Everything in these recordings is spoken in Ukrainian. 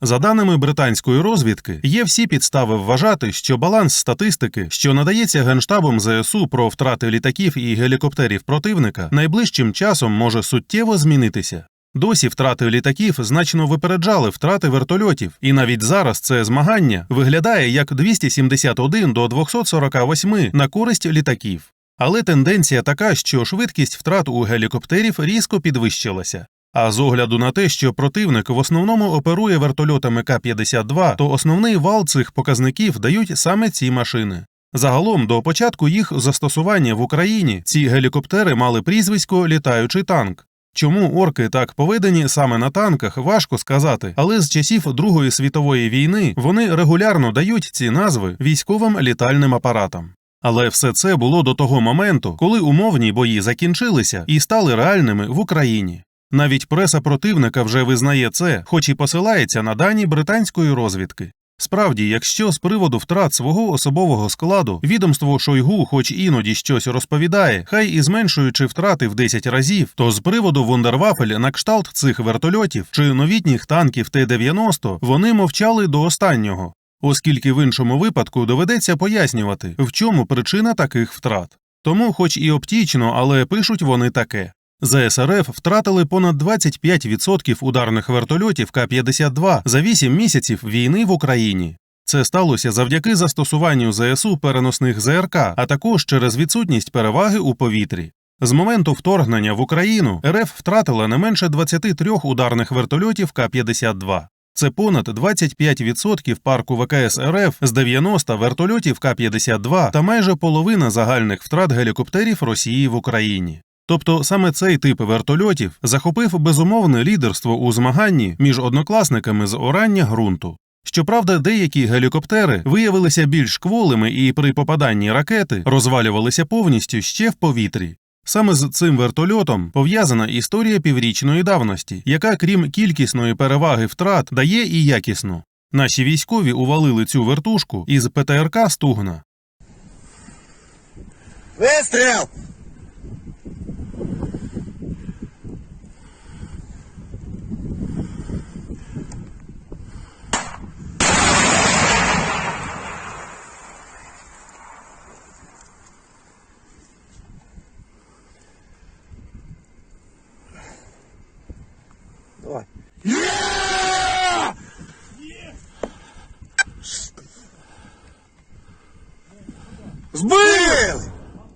За даними британської розвідки, є всі підстави вважати, що баланс статистики, що надається генштабом ЗСУ про втрати літаків і гелікоптерів противника, найближчим часом може суттєво змінитися. Досі втрати літаків значно випереджали втрати вертольотів, і навіть зараз це змагання виглядає як 271 до 248 на користь літаків. Але тенденція така, що швидкість втрат у гелікоптерів різко підвищилася. А з огляду на те, що противник в основному оперує вертольотами К-52, то основний вал цих показників дають саме ці машини. Загалом, до початку їх застосування в Україні ці гелікоптери мали прізвисько літаючий танк. Чому орки так поведені саме на танках, важко сказати, але з часів Другої світової війни вони регулярно дають ці назви військовим літальним апаратам. Але все це було до того моменту, коли умовні бої закінчилися і стали реальними в Україні. Навіть преса противника вже визнає це, хоч і посилається на дані британської розвідки. Справді, якщо з приводу втрат свого особового складу відомство Шойгу, хоч іноді щось розповідає, хай і зменшуючи втрати в 10 разів, то з приводу вундервафель на кшталт цих вертольотів чи новітніх танків Т-90 вони мовчали до останнього, оскільки в іншому випадку доведеться пояснювати, в чому причина таких втрат. Тому, хоч і оптічно, але пишуть вони таке. ЗСРФ втратили понад 25% ударних вертольотів К-52 за 8 місяців війни в Україні. Це сталося завдяки застосуванню ЗСУ переносних ЗРК, а також через відсутність переваги у повітрі. З моменту вторгнення в Україну РФ втратила не менше 23 ударних вертольотів К-52. Це понад 25% парку ВКС РФ з 90 вертольотів К-52 та майже половина загальних втрат гелікоптерів Росії в Україні. Тобто саме цей тип вертольотів захопив безумовне лідерство у змаганні між однокласниками з орання ґрунту. Щоправда, деякі гелікоптери виявилися більш кволими і при попаданні ракети розвалювалися повністю ще в повітрі. Саме з цим вертольотом пов'язана історія піврічної давності, яка, крім кількісної переваги втрат, дає і якісну. Наші військові увалили цю вертушку із ПТРК Стугна. Выстрел! Давай. Збили!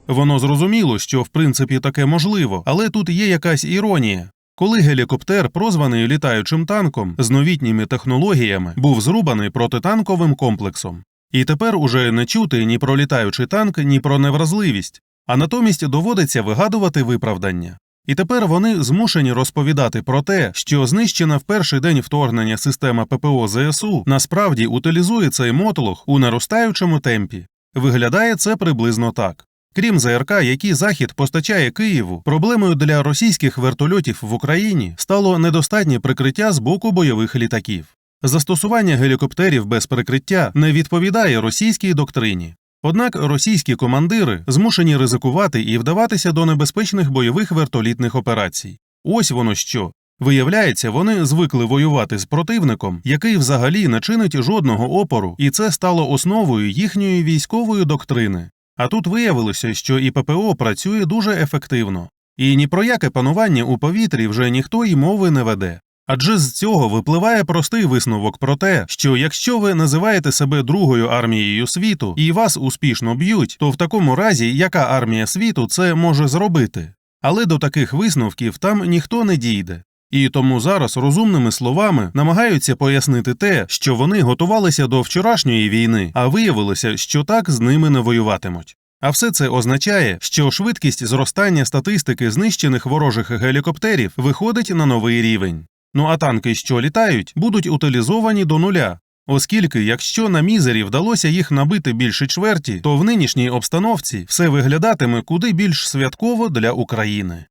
Воно зрозуміло, що в принципі таке можливо, але тут є якась іронія. Коли гелікоптер, прозваний літаючим танком з новітніми технологіями, був зрубаний протитанковим комплексом. І тепер уже не чути ні про літаючий танк, ні про невразливість, а натомість доводиться вигадувати виправдання. І тепер вони змушені розповідати про те, що знищена в перший день вторгнення система ППО ЗСУ насправді утилізує цей мотлох у наростаючому темпі. Виглядає це приблизно так. Крім ЗРК, які Захід постачає Києву, проблемою для російських вертольотів в Україні стало недостатнє прикриття з боку бойових літаків. Застосування гелікоптерів без прикриття не відповідає російській доктрині. Однак російські командири змушені ризикувати і вдаватися до небезпечних бойових вертолітних операцій. Ось воно що. Виявляється, вони звикли воювати з противником, який взагалі не чинить жодного опору, і це стало основою їхньої військової доктрини. А тут виявилося, що і ППО працює дуже ефективно, і ні про яке панування у повітрі вже ніхто й мови не веде. Адже з цього випливає простий висновок про те, що якщо ви називаєте себе другою армією світу і вас успішно б'ють, то в такому разі яка армія світу це може зробити? Але до таких висновків там ніхто не дійде. І тому зараз розумними словами намагаються пояснити те, що вони готувалися до вчорашньої війни, а виявилося, що так з ними не воюватимуть. А все це означає, що швидкість зростання статистики знищених ворожих гелікоптерів виходить на новий рівень. Ну а танки, що літають, будуть утилізовані до нуля. Оскільки, якщо на мізері вдалося їх набити більше чверті, то в нинішній обстановці все виглядатиме куди більш святково для України.